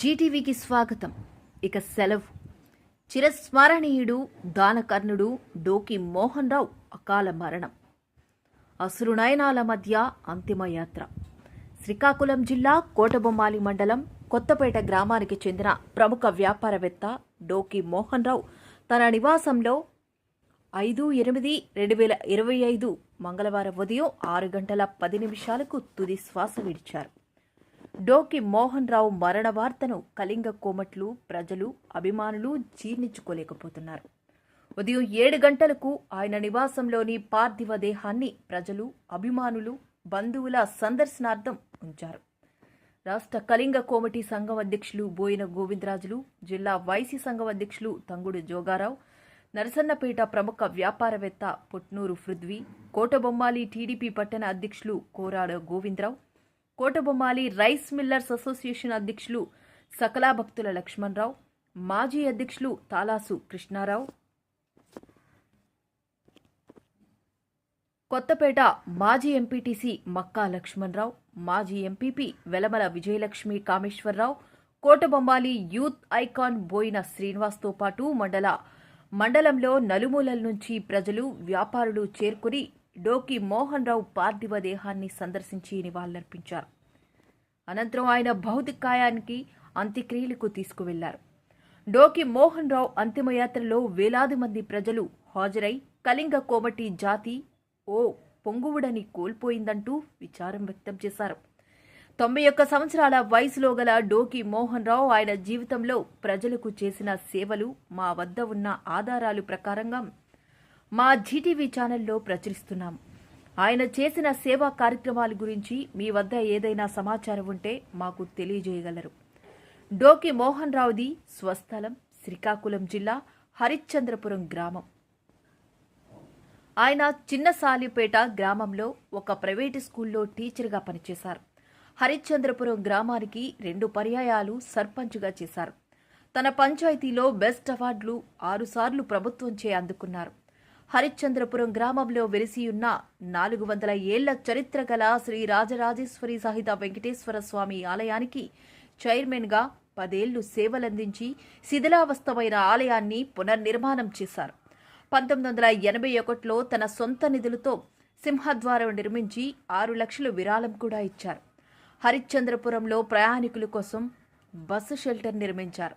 జీటీవీకి స్వాగతం. ఇక సెలవు. చిరస్మరణీయుడు దానకర్ణుడు డోకి మోహన్ రావు అకాల మరణం. అసురు నయనాల మధ్య అంతిమయాత్ర శ్రీకాకుళం జిల్లా కోటబొమ్మాలి మండలం కొత్తపేట గ్రామానికి చెందిన ప్రముఖ వ్యాపారవేత్త డోకి మోహన్ రావు తన నివాసంలో ఐదు ఎనిమిది రెండు వేల ఇరవై ఐదు మంగళవారం ఉదయం ఆరు గంటల పది నిమిషాలకు తుది శ్వాస విడిచారు. డోకి మోహన్ రావు మరణ వార్తను కళింగ కోమట్లు ప్రజలు అభిమానులు జీర్ణించుకోలేకపోతున్నారు. ఉదయం ఏడు గంటలకు ఆయన నివాసంలోని పార్థివ దేహాన్ని ప్రజలు అభిమానులు బంధువుల సందర్శనార్థం ఉంచారు. రాష్ట్ర కళింగ కోమటి సంఘం అధ్యక్షులు బోయిన గోవిందరాజులు జిల్లా వైసీ సంఘం అధ్యక్షులు తంగుడు జోగారావు నరసన్నపేట ప్రముఖ వ్యాపారవేత్త పుట్నూరు పృథ్వీ కోటబొమ్మాలి టీడీపీ పట్టణ అధ్యక్షులు Korada Govindarao Kotabommali rice millers association అధ్యక్షులు సకలా భక్తుల లక్ష్మణరావు మాజీ అధ్యక్షులు తాలాసు కృష్ణారావు. కొత్తపేట మాజీ ఎంపీటీసీ మక్కా లక్ష్మణరావు మాజీ MPP Velamala Vijayalakshmi Kameswararao Kotabommali youth icon Boina శ్రీనివాస్తో పాటు మండల మండలంలో నలుమూలల నుంచి ప్రజలు వ్యాపారులు చేరుకుని డోకి మోహన్ రావు పార్థివ దేహాన్ని సందర్శించి నివాళులర్పించారు. అనంతరం ఆయన భౌతికాయానికి అంత్యక్రియలకు తీసుకువెళ్ళారు. డోకి మోహన్ రావు అంతిమయాత్రలో వేలాది మంది ప్రజలు హాజరై కళింగ కోమటి జాతి ఓ పొంగువుడని కోల్పోయిందంటూ విచారం వ్యక్తం చేశారు. తొంభై ఒక్క సంవత్సరాల వయసులో గల డోకి మోహన్ రావు ఆయన జీవితంలో ప్రజలకు చేసిన సేవలు మా వద్ద ఉన్న ఆధారాలు ప్రకారంగా మా జీటీవీ ఛానల్లో ప్రచురిస్తున్నాం. ఆయన చేసిన సేవా కార్యక్రమాల గురించి మీ వద్ద ఏదైనా సమాచారం ఉంటే మాకు తెలియజేయగలరు. డోకి మోహన్ రావుది స్వస్థలం శ్రీకాకుళం జిల్లా హరిశ్చంద్రపురం గ్రామం. ఆయన చిన్నసాలిపేట గ్రామంలో ఒక ప్రైవేటు స్కూల్లో టీచర్గా పనిచేశారు. హరిశ్చంద్రపురం గ్రామానికి రెండు పర్యాయాలు సర్పంచ్గా చేశారు. తన పంచాయతీలో బెస్ట్ అవార్డులు ఆరుసార్లు ప్రభుత్వంచే అందుకున్నారు. హరిశ్చంద్రపురం గ్రామంలో వెలిసియున్న నాలుగు వందల ఏళ్ళ చరిత్ర గల శ్రీ రాజరాజేశ్వరి సహిత వెంకటేశ్వర స్వామి ఆలయానికి చైర్మన్గా పదేళ్ళు సేవలందించి శిథిలావస్థమైన ఆలయాన్ని పునర్నిర్మాణం చేశారు. పంతొమ్మిది వందల ఎనభై ఒకటిలో తన సొంత నిధులతో సింహద్వారం నిర్మించి ఆరు లక్షలు విరాళం కూడా ఇచ్చారు. హరిశ్చంద్రపురంలో ప్రయాణికుల కోసం బస్సు షెల్టర్ నిర్మించారు.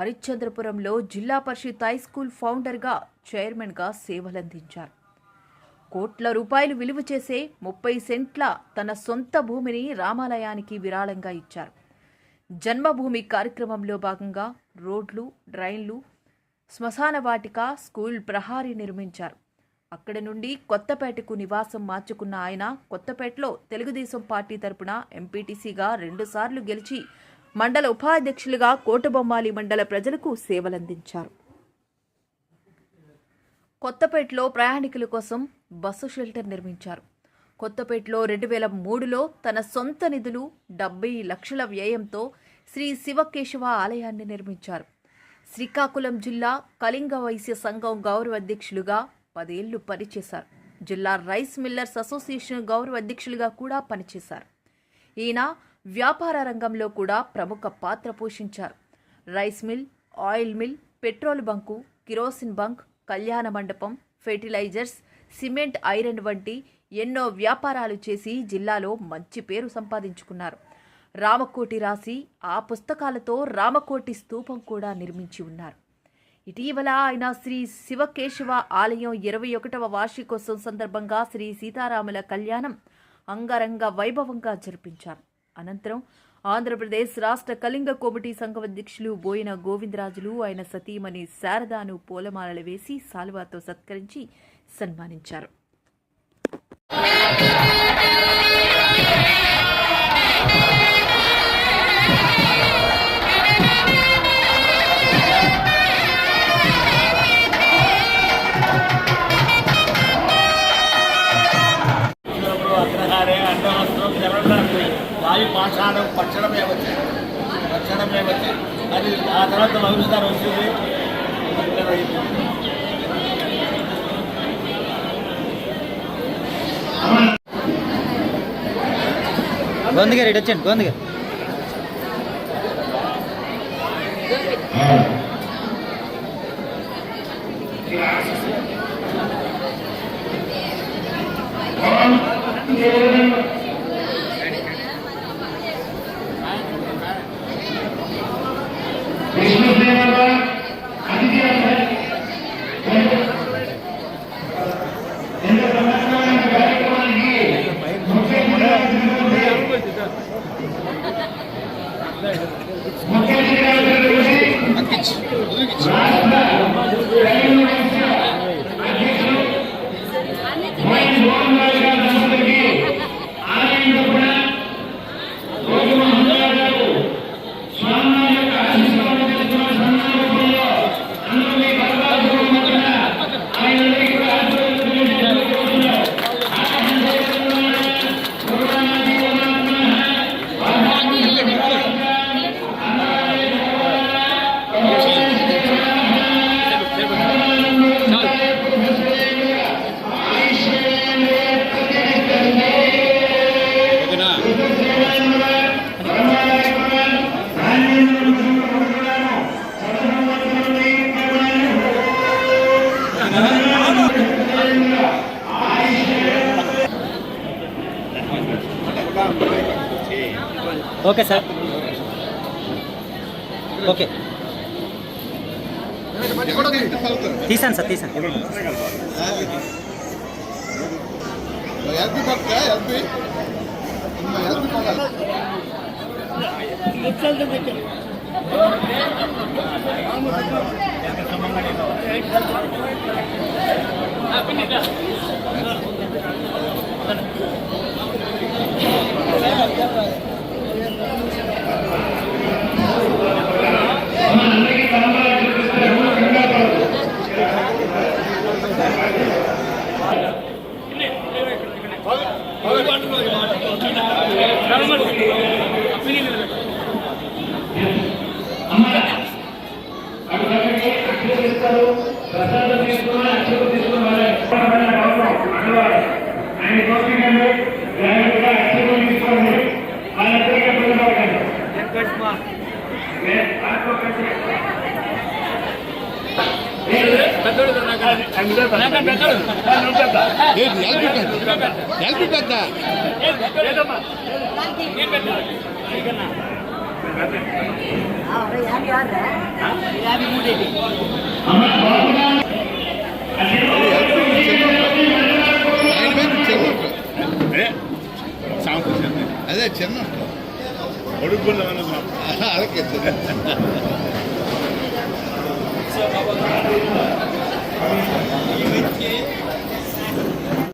హరిశ్చంద్రపురంలో జిల్లా పరిషత్ హై స్కూల్ ఫౌండర్గా చైర్మన్గా సేవలందించారు. కోట్ల రూపాయలు విలువ చేసే ముప్పై సెంట్ల తన సొంత భూమిని రామాలయానికి విరాళంగా ఇచ్చారు. జన్మభూమి కార్యక్రమంలో భాగంగా రోడ్లు డ్రైన్లు శ్మశాన వాటిక స్కూల్ ప్రహారీ నిర్మించారు. అక్కడి నుండి కొత్తపేటకు నివాసం మార్చుకున్న ఆయన కొత్తపేటలో తెలుగుదేశం పార్టీ తరపున ఎంపీటీసీగా రెండుసార్లు గెలిచి మండల ఉపాధ్యక్షులుగా కోటబొమ్మాలి మండల ప్రజలకు సేవలందించారు. కొత్తపేటలో ప్రయాణికుల కోసం బస్సు షెల్టర్ నిర్మించారు. కొత్తపేటలో రెండు వేల మూడులో తన సొంత నిధులు డెబ్బై లక్షల వ్యయంతో శ్రీ శివకేశవ ఆలయాన్ని నిర్మించారు. శ్రీకాకుళం జిల్లా కళింగ వైశ్య సంఘం గౌరవ అధ్యక్షులుగా పదేళ్ళు పనిచేశారు. జిల్లా రైస్ మిల్లర్స్ అసోసియేషన్ గౌరవ అధ్యక్షులుగా కూడా పనిచేశారు. ఈయన వ్యాపార రంగంలో కూడా ప్రముఖ పాత్ర పోషించారు. Rice mill oil mill petrol bunk kerosene bunk కళ్యాణ మండపం ఫెర్టిలైజర్స్ సిమెంట్ ఐరన్ వంటి ఎన్నో వ్యాపారాలు చేసి జిల్లాలో మంచి పేరు సంపాదించుకున్నారు. రామకోటి రాసి ఆ పుస్తకాలతో రామకోటి స్తూపం కూడా నిర్మించి ఉన్నారు. ఇటీవల ఆయన శ్రీ శివకేశవ ఆలయం ఇరవై ఒకటవ వార్షికోత్సవం సందర్భంగా శ్రీ సీతారాముల కళ్యాణం అంగరంగ వైభవంగా జరిపించారు. అనంతరం ఆంధ్రప్రదేశ్ రాష్ట్ర కళింగ కోమిటీ సంఘం అధ్యక్షులు బోయిన గోవిందరాజులు ఆయన సతీమణి శారదాను పూలమాలలు వేసి సాల్వాతో సత్కరించి సన్మానించారు. అది ఆ తర్వాత లవ్విస్తారు వచ్చింది గోంది గారు ఇటు వచ్చండి గోంది గారు. ok sir ok ¿Qué es eso? ¿Qué es eso? ¿Qué. LP పక్క ఏంటి ఎల్పి పెద్ద ఎల్పి పెద్ద ఆయన పేరు చిన్న అదే చిన్న అలాగే ఈ వ్యక్తి